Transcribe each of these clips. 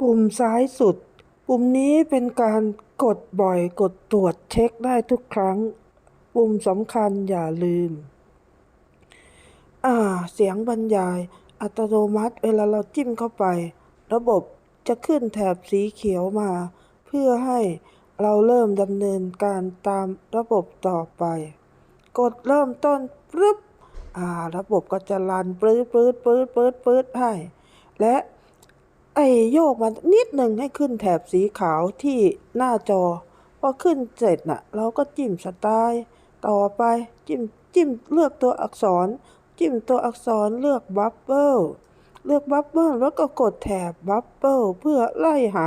ปุ่มซ้ายสุด ปุ่มนี้เป็นการกดบ่อยกดตรวจเช็คได้ทุกครั้ง ปุ่มสำคัญอย่าลืม อ่า เสียงบรรยาย อัตโนมัติเวลาเราจิ้มเข้าไป ระบบจะขึ้นแถบสีเขียวมา เพื่อให้เราเริ่มดำเนินการตามระบบต่อไป กดเริ่มต้นปึ๊บอ่า ระบบก็จะรันปื๊ดปื๊ดปื๊ดปื๊ดปื๊ดให้ และ ไอ้โยกมันนิดหนึ่งให้ขึ้นแถบสีขาวที่หน้าจอ พอขึ้นเสร็จน่ะ เราก็จิ้มสไตล์ต่อไปจิ้มจิ้มเลือกตัวอักษร จิ้มตัวอักษรเลือกบับเบิลเลือกบับเบิลแล้วก็กดแถบบับเบิลเพื่อไล่หา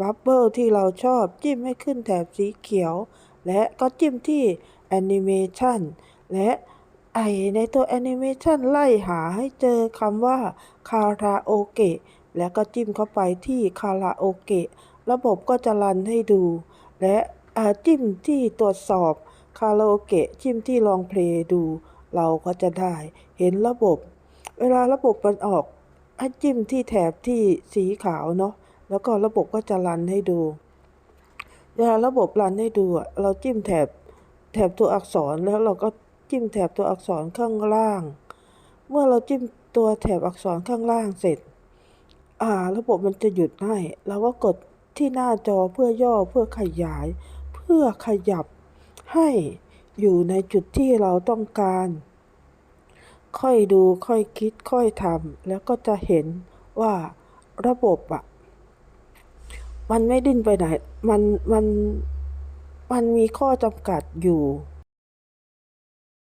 บับเบิลที่เราชอบจิ้มให้ขึ้นแถบสีเขียว และก็จิ้มที่แอนิเมชันและไอในตัวแอนิเมชันไล่หาให้เจอคำว่าคาราโอเกะ แล้วก็จิ้มเข้าไปที่คาราโอเกะ ระบบก็จะรันให้ดู และจิ้มที่ตรวจสอบคาราโอเกะจิ้มที่ลองเพลงดู เราก็จะได้เห็นระบบ เวลาระบบมันออกให้จิ้มที่แถบที่สีขาวเนาะแล้วก็ระบบก็จะรันให้ดู เวลาระบบรันให้ดูอะเราจิ้มแถบแถบตัวอักษรแล้วเราก็จิ้มแถบตัวอักษรข้างล่าง เมื่อเราจิ้มตัวแถบอักษรข้างล่างเสร็จ อ่า ระบบมันจะหยุดให้เราก็กดที่หน้าจอเพื่อย่อเพื่อขยาย เพื่อขยับให้อยู่ในจุดที่เราต้องการ ค่อยดูค่อยคิดค่อยทำแล้วก็จะเห็นว่าระบบอะมันไม่ดิ้นไปไหน มันมันมันมีข้อจำกัดอยู่